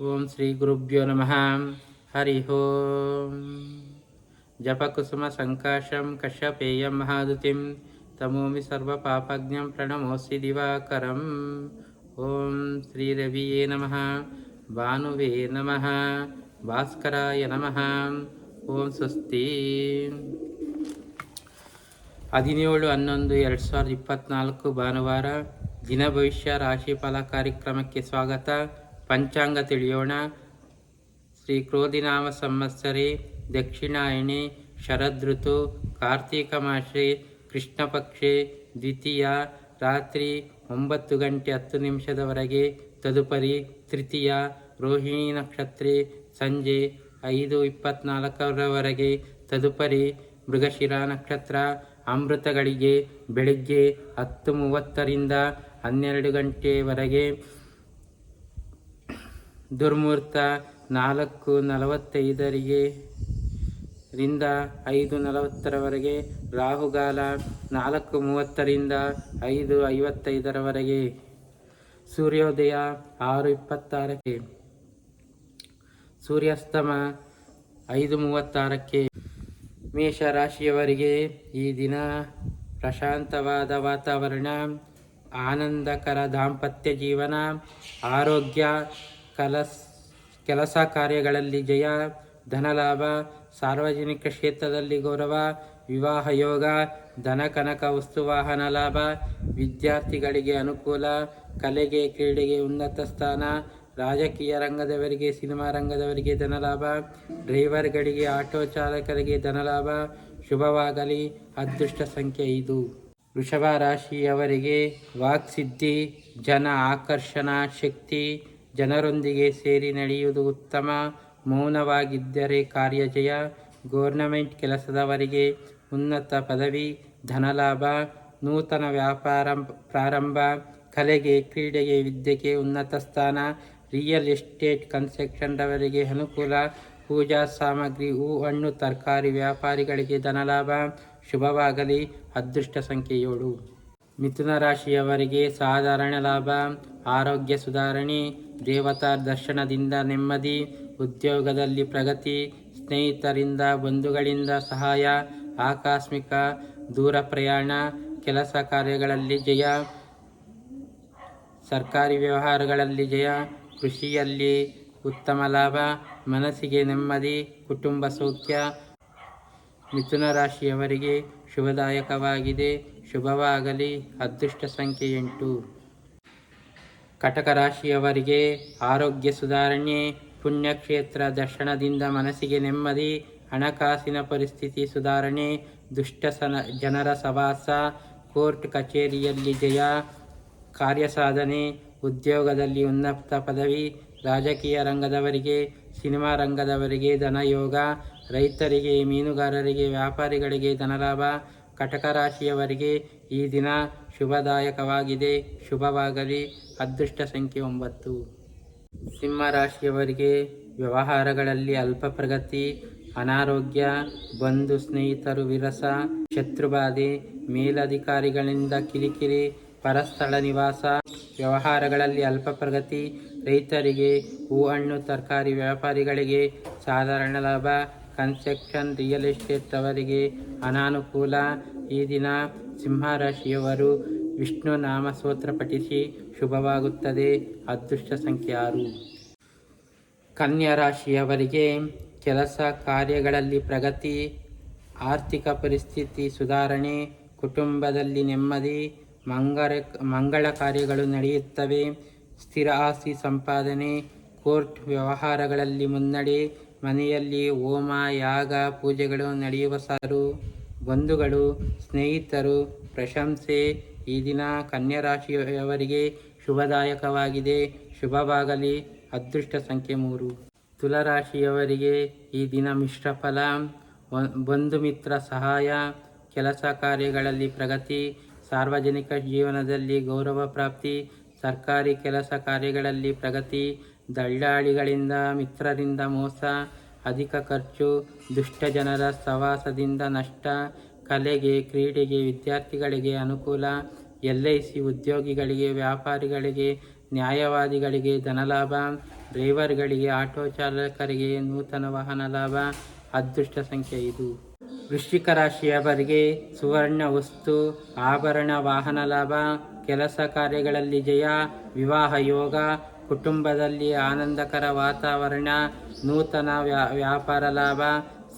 ಓಂ ಶ್ರೀ ಗುರುಭ್ಯೋ ನಮಃ ಹರಿ ಓಂ ಜಪಕುಸುಮ ಸಂಕಾಶಂ ಕಶ್ಯಪೇಯಂ ಮಹಾದುತಿಂ ತಮೋಮಿ ಸರ್ವಪಾಪಜ್ಞಂ ಪ್ರಣಮೋಸಿ ದಿವಾಕರಂ ಓಂ ಶ್ರೀ ರವಿಯೇ ನಮಃ ಭಾನುವೇ ನಮಃ ಭಾಸ್ಕರಾಯ ನಮಃ ಓಂ ಸ್ವಸ್ತಿ ಹದಿನೇಳು ಹನ್ನೊಂದು ಎರಡು ಸಾವಿರದ ಇಪ್ಪತ್ತ್ನಾಲ್ಕು ಭಾನುವಾರ ದಿನ ಭವಿಷ್ಯ ರಾಶಿಫಲ ಕಾರ್ಯಕ್ರಮಕ್ಕೆ ಸ್ವಾಗತ ಪಂಚಾಂಗ ತಿಳಿಯೋಣ. ಶ್ರೀ ಕ್ರೋಧಿನಾಮ ಸಂವತ್ಸರಿ, ದಕ್ಷಿಣಾಯಣಿ, ಶರದೃತು, ಕಾರ್ತೀಕ ಮಾಸೆ ಕೃಷ್ಣ ಪಕ್ಷೆ ದ್ವಿತೀಯ, ರಾತ್ರಿ ಒಂಬತ್ತು ಗಂಟೆ ಹತ್ತು ನಿಮಿಷದವರೆಗೆ, ತದುಪರಿ ತೃತೀಯ, ರೋಹಿಣಿ ನಕ್ಷತ್ರ, ಸಂಜೆ ಐದು ಇಪ್ಪತ್ನಾಲ್ಕರವರೆಗೆ, ತದುಪರಿ ಮೃಗಶಿರ ನಕ್ಷತ್ರ, ಅಮೃತಗಳಿಗೆ ಬೆಳಿಗ್ಗೆ ಹತ್ತು ಮೂವತ್ತರಿಂದ ಹನ್ನೆರಡು ಗಂಟೆವರೆಗೆ ದುರ್ಮುಹೂರ್ತ ನಾಲ್ಕು ನಲವತ್ತೈದರಿಗೆ ರಿಂದ ಐದು ನಲವತ್ತರವರೆಗೆ ರಾಹುಗಾಲ ನಾಲ್ಕು ಮೂವತ್ತರಿಂದ ಐದು ಐವತ್ತೈದರವರೆಗೆ. ಸೂರ್ಯೋದಯ ಆರು ಇಪ್ಪತ್ತಾರಕ್ಕೆ. ಸೂರ್ಯಾಸ್ತಮ ಐದು ಮೂವತ್ತಾರಕ್ಕೆ. ಮೇಷರಾಶಿಯವರಿಗೆ ಈ ದಿನ ಪ್ರಶಾಂತವಾದ ವಾತಾವರಣ, ಆನಂದಕರ ದಾಂಪತ್ಯ ಜೀವನ, ಆರೋಗ್ಯ ಕಲಸ್, ಕೆಲಸ ಕಾರ್ಯಗಳಲ್ಲಿ ಜಯ, ಧನಲಾಭ, ಸಾರ್ವಜನಿಕ ಕ್ಷೇತ್ರದಲ್ಲಿ ಗೌರವ, ವಿವಾಹ ಯೋಗ, ಧನ ಕನಕ ವಸ್ತುವಾಹನ ಲಾಭ, ವಿದ್ಯಾರ್ಥಿಗಳಿಗೆ ಅನುಕೂಲ, ಕಲೆಗೆ, ಕ್ರೀಡೆಗೆ ಉನ್ನತ ಸ್ಥಾನ, ರಾಜಕೀಯ ರಂಗದವರಿಗೆ ಸಿನಿಮಾ ರಂಗದವರಿಗೆ ಧನಲಾಭ, ಡ್ರೈವರ್ಗಳಿಗೆ ಆಟೋ ಚಾಲಕರಿಗೆ ಧನಲಾಭ, ಶುಭವಾಗಲಿ, ಅದೃಷ್ಟ ಸಂಖ್ಯೆ ಇದು ವೃಷಭ ರಾಶಿಯವರಿಗೆ ವಾಕ್ಸಿದ್ಧಿ ಜನ ಆಕರ್ಷಣಾ, ಶಕ್ತಿ ಜನರೊಂದಿಗೆ ಸೇರಿ ನಡೆಯುವುದು ಉತ್ತಮ. ಮೌನವಾಗಿದ್ದರೆ ಕಾರ್ಯಜಯ. ಗೋರ್ನಮೆಂಟ್ ಕೆಲಸದವರಿಗೆ ಉನ್ನತ ಪದವಿ, ಧನಲಾಭ, ನೂತನ ವ್ಯಾಪಾರ ಪ್ರಾರಂಭ, ಕಲೆಗೆ, ಕ್ರೀಡೆಗೆ, ವಿದ್ಯೆಗೆ ಉನ್ನತ ಸ್ಥಾನ, ರಿಯಲ್ ಎಸ್ಟೇಟ್ ಕನ್ಸ್ಟ್ರಕ್ಷನ್ರವರಿಗೆ ಅನುಕೂಲ, ಪೂಜಾ ಸಾಮಗ್ರಿ ಹೂ ಹಣ್ಣು ತರಕಾರಿ ವ್ಯಾಪಾರಿಗಳಿಗೆ ಧನಲಾಭ, ಶುಭವಾಗಲಿ. ಅದೃಷ್ಟ ಸಂಖ್ಯೆ ಏಳು. ಮಿಥುನ ರಾಶಿಯವರಿಗೆ ಸಾಧಾರಣ ಲಾಭ, ಆರೋಗ್ಯ ಸುಧಾರಣೆ ದೇವತಾ ದರ್ಶನದಿಂದ ನೆಮ್ಮದಿ, ಉದ್ಯೋಗದಲ್ಲಿ ಪ್ರಗತಿ, ಸ್ನೇಹಿತರಿಂದ, ಬಂಧುಗಳಿಂದ ಸಹಾಯ, ಆಕಸ್ಮಿಕ ದೂರ ಪ್ರಯಾಣ, ಕೆಲಸ ಕಾರ್ಯಗಳಲ್ಲಿ ಜಯ, ಸರ್ಕಾರಿ ವ್ಯವಹಾರಗಳಲ್ಲಿ ಜಯ, ಕೃಷಿಯಲ್ಲಿ ಉತ್ತಮ ಲಾಭ, ಮನಸ್ಸಿಗೆ ನೆಮ್ಮದಿ, ಕುಟುಂಬ ಸೌಖ್ಯ. ಮಿಥುನ ರಾಶಿಯವರಿಗೆ ಶುಭದಾಯಕವಾಗಿದೆ. ಶುಭವಾಗಲಿ. ಅದೃಷ್ಟ ಸಂಖ್ಯೆ ಎಂಟು. ಕಟಕ ರಾಶಿಯವರಿಗೆ ಆರೋಗ್ಯ ಸುಧಾರಣೆ, ಪುಣ್ಯಕ್ಷೇತ್ರ ದರ್ಶನದಿಂದ ಮನಸ್ಸಿಗೆ ನೆಮ್ಮದಿ, ಹಣಕಾಸಿನ ಪರಿಸ್ಥಿತಿ ಸುಧಾರಣೆ, ದುಷ್ಟ ಸನ, ಜನರ ಸವಾಸ, ಕೋರ್ಟ್ ಕಚೇರಿಯಲ್ಲಿ ಜಯ, ಕಾರ್ಯಸಾಧನೆ, ಉದ್ಯೋಗದಲ್ಲಿ ಉನ್ನತ ಪದವಿ, ರಾಜಕೀಯ ರಂಗದವರಿಗೆ, ಸಿನಿಮಾ ರಂಗದವರಿಗೆ ಧನಯೋಗ, ರೈತರಿಗೆ, ಮೀನುಗಾರರಿಗೆ, ವ್ಯಾಪಾರಿಗಳಿಗೆ ಧನಲಾಭ ಕಟಕ ರಾಶಿಯವರಿಗೆ ಈ ದಿನ ಶುಭದಾಯಕವಾಗಿದೆ. ಶುಭವಾಗಲಿ. ಅದೃಷ್ಟ ಸಂಖ್ಯೆ ಒಂಬತ್ತು. ಸಿಂಹ ರಾಶಿಯವರಿಗೆ ವ್ಯವಹಾರಗಳಲ್ಲಿ ಅಲ್ಪ ಪ್ರಗತಿ ಅನಾರೋಗ್ಯ, ಬಂಧು ಸ್ನೇಹಿತರು ವಿರಸ, ಶತ್ರುಬಾಧೆ, ಮೇಲಧಿಕಾರಿಗಳಿಂದ ಕಿರಿಕಿರಿ, ಪರಸ್ಥಳ ನಿವಾಸ, ವ್ಯವಹಾರಗಳಲ್ಲಿ ಅಲ್ಪ ಪ್ರಗತಿ ರೈತರಿಗೆ ಹೂ ಹಣ್ಣು ತರಕಾರಿ ವ್ಯಾಪಾರಿಗಳಿಗೆ ಸಾಧಾರಣ ಲಾಭ ಕನ್ಸ್ಟ್ರಕ್ಷನ್ ರಿಯಲ್ ಎಸ್ಟೇಟ್ ಅವರಿಗೆ ಅನಾನುಕೂಲ. ಈ ದಿನ ಸಿಂಹರಾಶಿಯವರು ವಿಷ್ಣು ನಾಮ ಸ್ತೋತ್ರ ಪಠಿಸಿ ಶುಭವಾಗುತ್ತದೆ. ಅದೃಷ್ಟ ಸಂಖ್ಯೆ ಆರು. ಕೆಲಸ ಕಾರ್ಯಗಳಲ್ಲಿ ಪ್ರಗತಿ, ಆರ್ಥಿಕ ಪರಿಸ್ಥಿತಿ ಸುಧಾರಣೆ, ಕುಟುಂಬದಲ್ಲಿ ನೆಮ್ಮದಿ ಮಂಗಳ ಮಂಗಳ ಕಾರ್ಯಗಳು ನಡೆಯುತ್ತವೆ. ಸ್ಥಿರ ಆಸ್ತಿ ಸಂಪಾದನೆ, ಕೋರ್ಟ್ ವ್ಯವಹಾರಗಳಲ್ಲಿ ಮುನ್ನಡೆ ಮನೆಯಲ್ಲಿ ಹೋಮ, ಯಾಗ, ಪೂಜೆಗಳು ನಡೆಯುವ ಸಾರು, ಬಂಧುಗಳು, ಸ್ನೇಹಿತರು, ಪ್ರಶಂಸೆ ಈ ದಿನ ಕನ್ಯಾ ರಾಶಿಯವರಿಗೆ ಶುಭದಾಯಕವಾಗಿದೆ. ಶುಭವಾಗಲಿ. ಅದೃಷ್ಟ ಸಂಖ್ಯೆ ಮೂರು. ತುಲರಾಶಿಯವರಿಗೆ ಈ ದಿನ ಮಿಶ್ರ ಫಲ ಬಂಧು ಮಿತ್ರ ಸಹಾಯ, ಕೆಲಸ ಕಾರ್ಯಗಳಲ್ಲಿ ಪ್ರಗತಿ, ಸಾರ್ವಜನಿಕ ಜೀವನದಲ್ಲಿ ಗೌರವ ಪ್ರಾಪ್ತಿ, ಸರ್ಕಾರಿ ಕೆಲಸ ಕಾರ್ಯಗಳಲ್ಲಿ ಪ್ರಗತಿ ದಳ್ಳಾಳಿಗಳಿಂದ ಮಿತ್ರರಿಂದ ಮೋಸ, ಅಧಿಕ ಖರ್ಚು, ದುಷ್ಟ ಜನರ ಸವಾಸದಿಂದ ನಷ್ಟ, ಕಲೆಗೆ, ಕ್ರೀಡೆಗೆ, ವಿದ್ಯಾರ್ಥಿಗಳಿಗೆ ಅನುಕೂಲ ಎಲ್ ಐ ಸಿ ಉದ್ಯೋಗಿಗಳಿಗೆ, ವ್ಯಾಪಾರಿಗಳಿಗೆ, ನ್ಯಾಯವಾದಿಗಳಿಗೆ ಧನಲಾಭ ಡ್ರೈವರ್ಗಳಿಗೆ, ಆಟೋ ಚಾಲಕರಿಗೆ ನೂತನ ವಾಹನ ಲಾಭ, ಅದೃಷ್ಟ ಸಂಖ್ಯೆ ಇದು ವೃಶ್ಚಿಕ ರಾಶಿಯವರಿಗೆ ಸುವರ್ಣ ವಸ್ತು, ಆಭರಣ ವಾಹನ ಲಾಭ, ಕೆಲಸ ಕಾರ್ಯಗಳಲ್ಲಿ ಜಯ, ವಿವಾಹ ಯೋಗ ಕುಟುಂಬದಲ್ಲಿ ಆನಂದಕರ ವಾತಾವರಣ, ನೂತನ ವ್ಯಾ, ವ್ಯಾಪಾರ ಲಾಭ,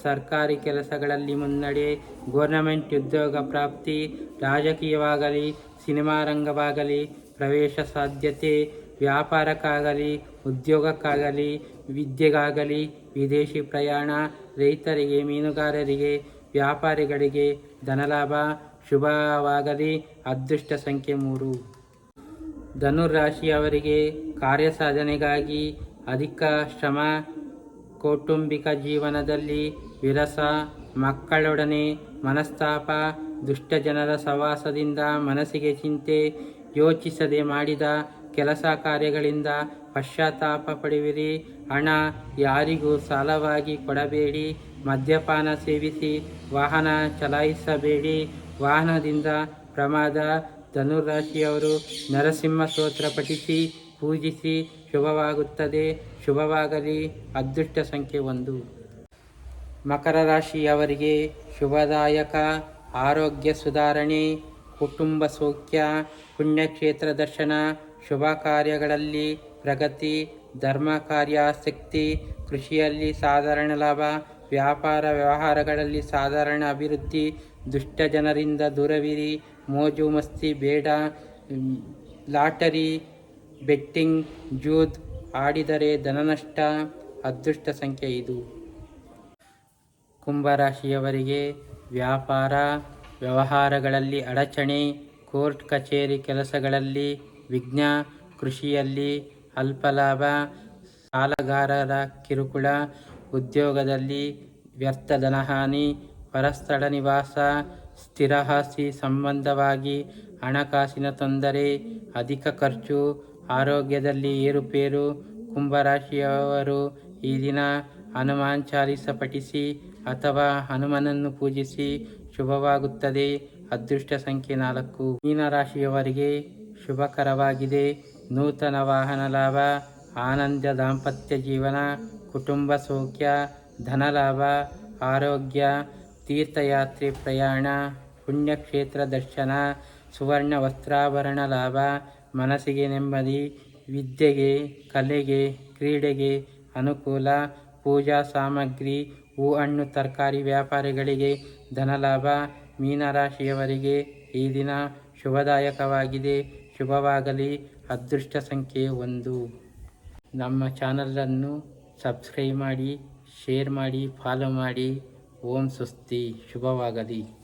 ಸರ್ಕಾರಿ ಕೆಲಸಗಳಲ್ಲಿ ಮುನ್ನಡೆ ಗೋರ್ನಮೆಂಟ್ ಉದ್ಯೋಗ ಪ್ರಾಪ್ತಿ, ರಾಜಕೀಯವಾಗಲಿ, ಸಿನಿಮಾ ರಂಗವಾಗಲಿ, ಪ್ರವೇಶ ಸಾಧ್ಯತೆ, ವ್ಯಾಪಾರಕ್ಕಾಗಲಿ, ಉದ್ಯೋಗಕ್ಕಾಗಲಿ, ವಿದ್ಯೆಗಾಗಲಿ, ವಿದೇಶಿ ಪ್ರಯಾಣ, ರೈತರಿಗೆ, ಮೀನುಗಾರರಿಗೆ, ವ್ಯಾಪಾರಿಗಳಿಗೆ ಧನಲಾಭ, ಶುಭವಾಗಲಿ, ಅದೃಷ್ಟ ಸಂಖ್ಯೆ ಮೂರು. ಧನುರಾಶಿಯವರಿಗೆ ಕಾರ್ಯಸಾಧನೆಗಾಗಿ ಅಧಿಕ ಶ್ರಮ, ಕೌಟುಂಬಿಕ ಜೀವನದಲ್ಲಿ ವಿರಸ, ಮಕ್ಕಳೊಡನೆ ಮನಸ್ತಾಪ, ದುಷ್ಟಜನರ ಸವಾಸದಿಂದ ಮನಸ್ಸಿಗೆ ಚಿಂತೆ, ಯೋಚಿಸದೆ ಮಾಡಿದ ಕೆಲಸ ಕಾರ್ಯಗಳಿಂದ ಪಶ್ಚಾತ್ತಾಪ ಪಡೆವಿರಿ. ಹಣ ಯಾರಿಗೂ ಸಾಲವಾಗಿ ಕೊಡಬೇಡಿ. ಮದ್ಯಪಾನ ಸೇವಿಸಿ ವಾಹನ ಚಲಾಯಿಸಬೇಡಿ. ವಾಹನದಿಂದ ಪ್ರಮಾದ ಧನುರಾಶಿಯವರು ನರಸಿಂಹ ಸ್ತೋತ್ರ ಪಠಿಸಿ, ಪೂಜಿಸಿ, ಶುಭವಾಗುತ್ತದೆ. ಶುಭವಾಗಲಿ. ಅದೃಷ್ಟ ಸಂಖ್ಯೆ ಒಂದು. ಮಕರ ರಾಶಿಯವರಿಗೆ ಶುಭದಾಯಕ, ಆರೋಗ್ಯ ಸುಧಾರಣೆ, ಕುಟುಂಬ ಸೌಖ್ಯ, ಪುಣ್ಯಕ್ಷೇತ್ರ ದರ್ಶನ, ಶುಭ ಕಾರ್ಯಗಳಲ್ಲಿ ಪ್ರಗತಿ, ಧರ್ಮ ಕಾರ್ಯಾಸಕ್ತಿ, ಕೃಷಿಯಲ್ಲಿ ಸಾಧಾರಣ ಲಾಭ ವ್ಯಾಪಾರ ವ್ಯವಹಾರಗಳಲ್ಲಿ ಸಾಧಾರಣ ಅಭಿವೃದ್ಧಿ, ದುಷ್ಟ ಜನರಿಂದ ದೂರವಿರಿ, ಮೋಜು ಮಸ್ತಿ, ಬೇಡ, ಲಾಟರಿ, ಬೆಟ್ಟಿಂಗ್, ಜೂದ್ ಆಡಿದರೆ ಧನನಷ್ಟ, ಅದೃಷ್ಟ ಸಂಖ್ಯೆ ಇದು ಕುಂಭರಾಶಿಯವರಿಗೆ ವ್ಯಾಪಾರ ವ್ಯವಹಾರಗಳಲ್ಲಿ ಅಡಚಣೆ, ಕೋರ್ಟ್ ಕಚೇರಿ ಕೆಲಸಗಳಲ್ಲಿ ವಿಘ್ನ, ಕೃಷಿಯಲ್ಲಿ ಅಲ್ಪ ಲಾಭ ಸಾಲಗಾರರ ಕಿರುಕುಳ ಉದ್ಯೋಗದಲ್ಲಿ ವ್ಯರ್ಥ ಧನಹಾನಿ ಪರಸ್ಥಳ ನಿವಾಸ, ಸ್ಥಿರಹಾಸಿ ಸಂಬಂಧವಾಗಿ ಹಣಕಾಸಿನ ತೊಂದರೆ, ಅಧಿಕ ಖರ್ಚು, ಆರೋಗ್ಯದಲ್ಲಿ ಏರುಪೇರು, ಕುಂಭರಾಶಿಯವರು ಈ ದಿನ ಹನುಮಾನ್ ಚಾಲಿಸ ಪಠಿಸಿ ಅಥವಾ ಹನುಮನನ್ನು ಪೂಜಿಸಿ ಶುಭವಾಗುತ್ತದೆ. ಅದೃಷ್ಟ ಸಂಖ್ಯೆ ನಾಲ್ಕು. ಮೀನರಾಶಿಯವರಿಗೆ ಶುಭಕರವಾಗಿದೆ. ನೂತನ ವಾಹನ ಲಾಭ. ಆನಂದ ದಾಂಪತ್ಯ ಜೀವನ, ಕುಟುಂಬ ಸೌಖ್ಯ, ಧನಲಾಭ, ಆರೋಗ್ಯ, ತೀರ್ಥಯಾತ್ರಿ ಪ್ರಯಾಣ, ಪುಣ್ಯಕ್ಷೇತ್ರ ದರ್ಶನ, ಸುವರ್ಣ ವಸ್ತ್ರಾಭರಣ ಲಾಭ, ಮನಸ್ಸಿಗೆ ನೆಮ್ಮದಿ, ವಿದ್ಯೆಗೆ, ಕಲೆಗೆ, ಕ್ರೀಡೆಗೆ ಅನುಕೂಲ, ಪೂಜಾ ಸಾಮಗ್ರಿ ಹೂ ಹಣ್ಣು ತರಕಾರಿ ವ್ಯಾಪಾರಿಗಳಿಗೆ ಧನಲಾಭ, ಮೀನರಾಶಿಯವರಿಗೆ ಈ ದಿನ ಶುಭದಾಯಕವಾಗಿದೆ. ಶುಭವಾಗಲಿ. ಅದೃಷ್ಟ ಸಂಖ್ಯೆ ಒಂದು. ನಮ್ಮ ಚಾನಲನ್ನು ಸಬ್ಸ್ಕ್ರೈಬ್ ಮಾಡಿ ಶೇರ್ ಮಾಡಿ ಫಾಲೋ ಮಾಡಿ. ಓಂ ಸುಸ್ತಿ ಶುಭವಾಗಲಿ.